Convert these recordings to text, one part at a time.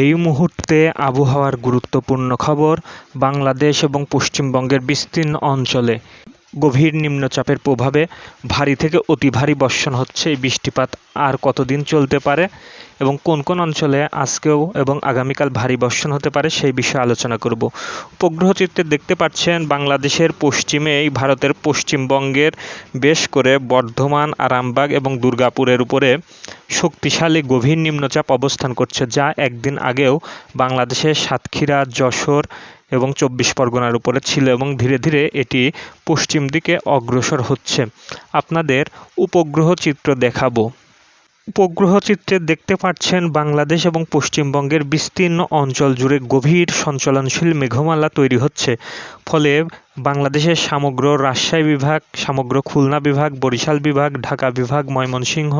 এই মুহূর্তে আবহাওয়ার গুরুত্বপূর্ণ খবর বাংলাদেশ এবং পশ্চিমবঙ্গের বিস্তীর্ণ অঞ্চলে। গভীর নিম্নচাপের প্রভাবে ভারী থেকে অতি ভারী বর্ষণ হচ্ছে এই বৃষ্টিপাত। আর কতদিন চলতে পারে এবং কোন কোন অঞ্চলে আজকেও এবং আগামীকাল ভারী বর্ষণ হতে পারে সেই বিষয়ে আলোচনা করব। উপগ্রহ চিত্রে দেখতে পাচ্ছেন, বাংলাদেশের পশ্চিমে এই ভারতের পশ্চিমবঙ্গের বেশ করে বর্ধমান, আরামবাগ এবং দুর্গাপুরের উপরে শক্তিশালী গভীর নিম্নচাপ অবস্থান করছে, যা একদিন আগেও বাংলাদেশের সাতক্ষীরা, যশোর এবং চব্বিশ পরগনার উপরে ছিল এবং ধীরে ধীরে এটি পশ্চিম দিকে অগ্রসর হচ্ছে। আপনাদের উপগ্রহ চিত্র দেখাবো। উপগ্রহ চিত্রে দেখতে পাচ্ছেন বাংলাদেশ এবং পশ্চিমবঙ্গের বিস্তীর্ণ অঞ্চল জুড়ে গভীর সঞ্চলনশীল মেঘমালা তৈরি হচ্ছে। ফলে বাংলাদেশের সমগ্র রাজশাহী বিভাগ, সমগ্র খুলনা বিভাগ, বরিশাল বিভাগ, ঢাকা বিভাগ, ময়মনসিংহ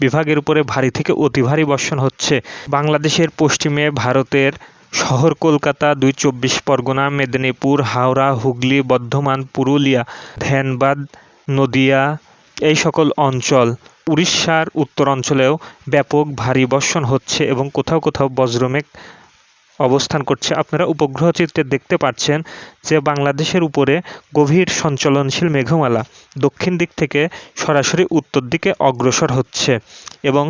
বিভাগের উপরে ভারী থেকে অতি ভারী বর্ষণ হচ্ছে। বাংলাদেশের পশ্চিমে ভারতের শহর কলকাতা, দুই চব্বিশ পরগনা, মেদিনীপুর, হাওড়া, হুগলি, বর্ধমান, পুরুলিয়া ধ্যানবাদ নদিয়া, এই সকল অঞ্চল। উড়িষ্যার উত্তর অঞ্চলেও ব্যাপক ভারী বর্ষণ হচ্ছে এবং কোথাও কোথাও বজ্রমেঘ অবস্থান করছে। আপনারা উপগ্রহ চিত্রে দেখতে পাচ্ছেন যে বাংলাদেশের উপরে গভীর সঞ্চলনশীল মেঘমালা দক্ষিণ দিক থেকে সরাসরি উত্তর দিকে অগ্রসর হচ্ছে এবং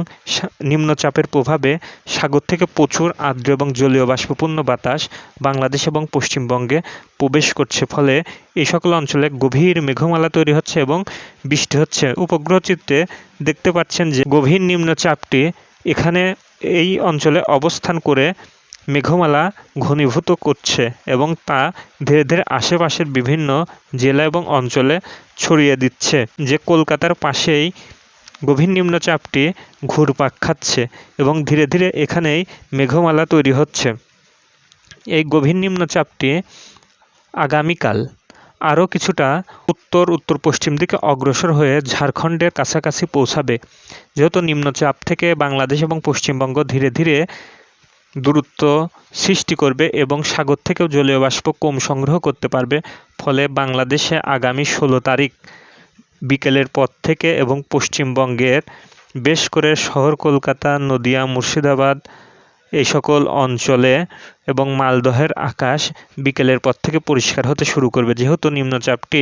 নিম্নচাপের প্রভাবে সাগর থেকে প্রচুর আর্দ্র এবং জলীয় বাষ্পপূর্ণ বাতাস বাংলাদেশ এবং পশ্চিমবঙ্গে প্রবেশ করছে। ফলে এই সকল অঞ্চলে গভীর মেঘমালা তৈরি হচ্ছে এবং বৃষ্টি হচ্ছে। উপগ্রহ চিত্রে দেখতে পাচ্ছেন যে গভীর নিম্নচাপটি এখানে এই অঞ্চলে অবস্থান করে মেঘমালা ঘনীভূত করছে এবং তা ধীরে ধীরে আশেপাশের বিভিন্ন জেলা এবং অঞ্চলে ছড়িয়ে দিচ্ছে, যে কলকাতার পাশেই গভীর নিম্নচাপটি ঘুরপাক খাচ্ছে এবং ধীরে ধীরে এখানেই মেঘমালা তৈরি হচ্ছে। এই গভীর নিম্নচাপটি আগামীকাল আরও কিছুটা উত্তর উত্তর পশ্চিম দিকে অগ্রসর হয়ে ঝাড়খণ্ডের কাছাকাছি পৌঁছাবে। যেহেতু নিম্নচাপ থেকে বাংলাদেশ এবং পশ্চিমবঙ্গ ধীরে ধীরে দূরত্ব সৃষ্টি করবে এবং সাগর থেকেও জলীয় বাষ্প কম সংগ্রহ করতে পারবে, ফলে বাংলাদেশে আগামী ষোলো তারিখ বিকেলের পর থেকে এবং পশ্চিমবঙ্গের বেশ করে শহর, কলকাতা, নদিয়া, মুর্শিদাবাদ এই সকল অঞ্চলে এবং মালদহের আকাশ বিকেলের পর থেকে পরিষ্কার হতে শুরু করবে। যেহেতু নিম্নচাপটি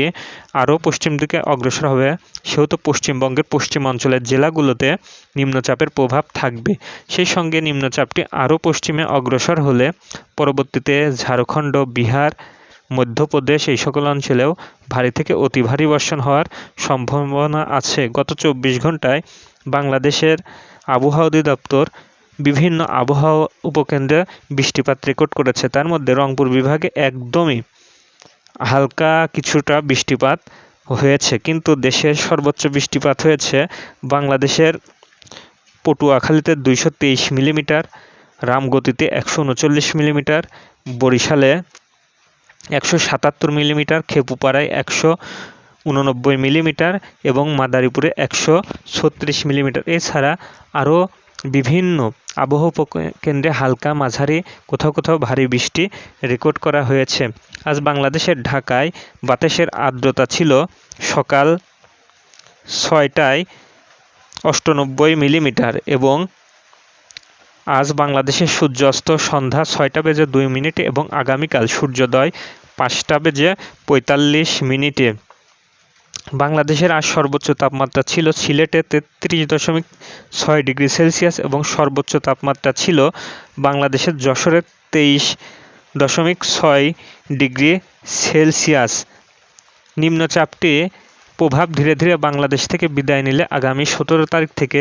আরও পশ্চিম দিকে অগ্রসর হবে, সেহেতু পশ্চিমবঙ্গের পশ্চিম অঞ্চলের জেলাগুলোতে নিম্নচাপের প্রভাব থাকবে। সেই সঙ্গে নিম্নচাপটি আরও পশ্চিমে অগ্রসর হলে পরবর্তীতে ঝাড়খণ্ড, বিহার, মধ্যপ্রদেশ এই সকল অঞ্চলেও ভারী থেকে অতি ভারী বর্ষণ হওয়ার সম্ভাবনা আছে। গত চব্বিশ ঘন্টায় বাংলাদেশের আবহাওয়া অধিদপ্তর বিভিন্ন আবহাওয়া উপকেন্দ্রে বৃষ্টিপাত রেকর্ড করেছে। তার মধ্যে রংপুর বিভাগে একদমই হালকা কিছুটা বৃষ্টিপাত হয়েছে, কিন্তু দেশের সর্বোচ্চ বৃষ্টিপাত হয়েছে বাংলাদেশের পটুয়াখালীতে দুইশো তেইশ মিলিমিটার, রামগতিতে একশো উনচল্লিশ মিলিমিটার, বরিশালে একশো সাতাত্তর মিলিমিটার, খেপুপাড়ায় একশো উননব্বই মিলিমিটার এবং মাদারীপুরে একশো ছত্রিশ মিলিমিটার। এছাড়া আরও বিভিন্ন আবহাওয়া কেন্দ্রে হালকা মাঝারি, কোথাও কোথাও ভারী বৃষ্টি রেকর্ড করা হয়েছে। আজ বাংলাদেশের ঢাকায় বাতাসের আর্দ্রতা ছিল সকাল ছয়টায় অষ্টানব্বই মিলিমিটার এবং আজ বাংলাদেশের সূর্যাস্ত সন্ধ্যা ছয়টা বেজে দুই মিনিটে এবং আগামীকাল সূর্যোদয় পাঁচটা বেজে পঁয়তাল্লিশ মিনিটে। বাংলাদেশের আজ সর্বোচ্চ তাপমাত্রা ছিল সিলেটে তেত্রিশ দশমিক ছয় ডিগ্রি সেলসিয়াস এবং সর্বোচ্চ তাপমাত্রা ছিল বাংলাদেশের যশোরে তেইশ দশমিক ছয় ডিগ্রি সেলসিয়াস। নিম্নচাপটি প্রভাব ধীরে ধীরে বাংলাদেশ থেকে বিদায় নিলে আগামী সতেরো তারিখ থেকে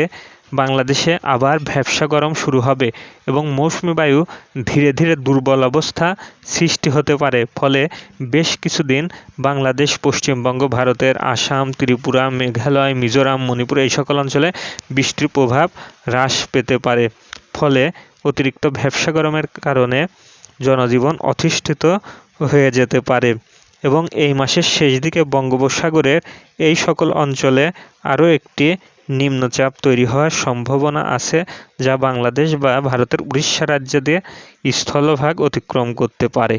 বাংলাদেশে আবার ভ্যাবসা গরম শুরু হবে এবং মৌসুমি বায়ু ধীরে ধীরে দুর্বল অবস্থা সৃষ্টি হতে পারে। ফলে বেশ কিছুদিন বাংলাদেশ, পশ্চিমবঙ্গ, ভারতের আসাম, ত্রিপুরা, মেঘালয়, মিজোরাম, মণিপুর এই সকল অঞ্চলে বৃষ্টির প্রভাব হ্রাস পেতে পারে। ফলে অতিরিক্ত ভ্যাবসা গরমের কারণে জনজীবন অধিষ্ঠিত হয়ে যেতে পারে এবং এই মাসের শেষ দিকে বঙ্গোপসাগরের এই সকল অঞ্চলে আরও একটি নিম্নচাপ তৈরি হওয়ার সম্ভাবনা আছে যা বাংলাদেশ বা ভারতের উড়িষ্যা রাজ্য দিয়ে স্থলভাগ অতিক্রম করতে পারে।